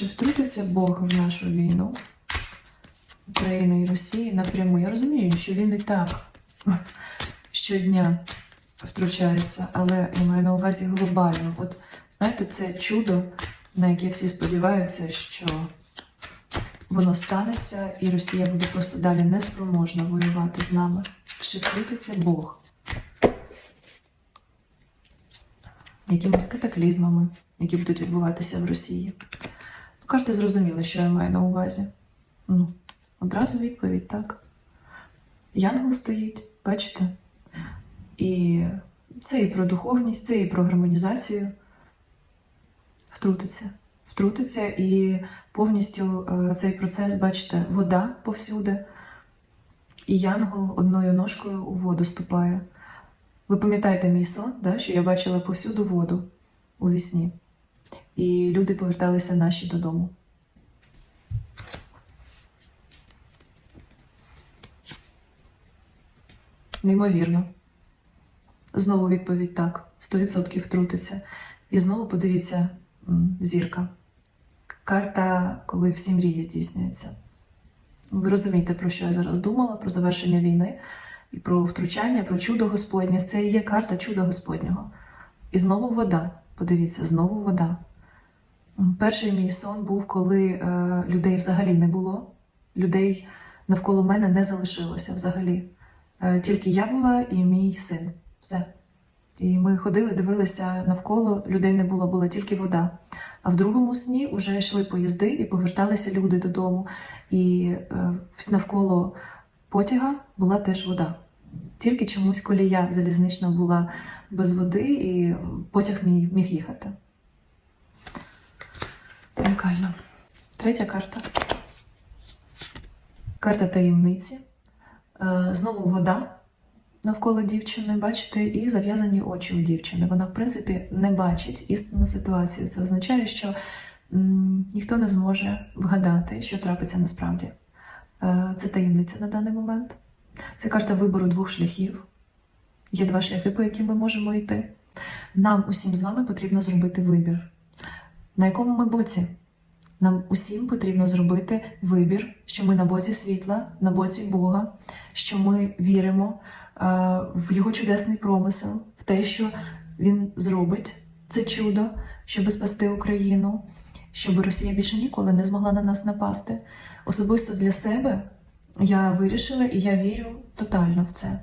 Чи втрутиться Бог в нашу війну України і Росії напряму? Я розумію, що він і так щодня втручається, але я маю на увазі глобально. От знаєте, це чудо, на яке всі сподіваються, що воно станеться, і Росія буде просто далі неспроможна воювати з нами. Чи втрутиться Бог? Якимись катаклізмами, які будуть відбуватися в Росії. Карти зрозуміли, що я маю на увазі. Ну, одразу відповідь так. Янгол стоїть, бачите? І це і про духовність, це і про гармонізацію. Втрутиться. Втрутиться і повністю е, цей процес, бачите, вода повсюди, і янгол одною ножкою у воду ступає. Ви пам'ятаєте мій сон, да, що я бачила повсюду воду у вісні. І люди поверталися наші додому. Неймовірно. Знову відповідь так, 100% втрутиться. І знову подивіться зірка. Карта, коли всі мрії здійснюються. Ви розумієте, про що я зараз думала, про завершення війни і про втручання, про чудо Господнє. Це і є карта чуда Господнього. І знову вода. Подивіться, знову вода. Перший мій сон був, коли е, людей взагалі не було. Людей навколо мене не залишилося взагалі. Е, тільки я була і мій син. Все. І ми ходили, дивилися навколо, людей не було, була тільки вода. А в другому сні вже йшли поїзди і поверталися люди додому. І е, навколо потяга була теж вода. Тільки чомусь колія залізнична була без води, і потяг міг, міг їхати. Унікально. Третя карта. Карта таємниці. Е, Знову вода навколо дівчини, бачите, і зав'язані очі у дівчини. Вона, в принципі, не бачить істинну ситуацію. Це означає, що ніхто не зможе вгадати, що трапиться насправді. Е, Це таємниця на даний момент. Це карта вибору двох шляхів. Є два шляхи, по яким ми можемо йти. Нам усім з вами потрібно зробити вибір. На якому ми боці? Нам усім потрібно зробити вибір, що ми на боці світла, на боці Бога, що ми віримо е, в його чудесний промисел, в те, що він зробить це чудо, щоб спасти Україну, щоб Росія більше ніколи не змогла на нас напасти. Особисто для себе я вирішила і я вірю тотально в це.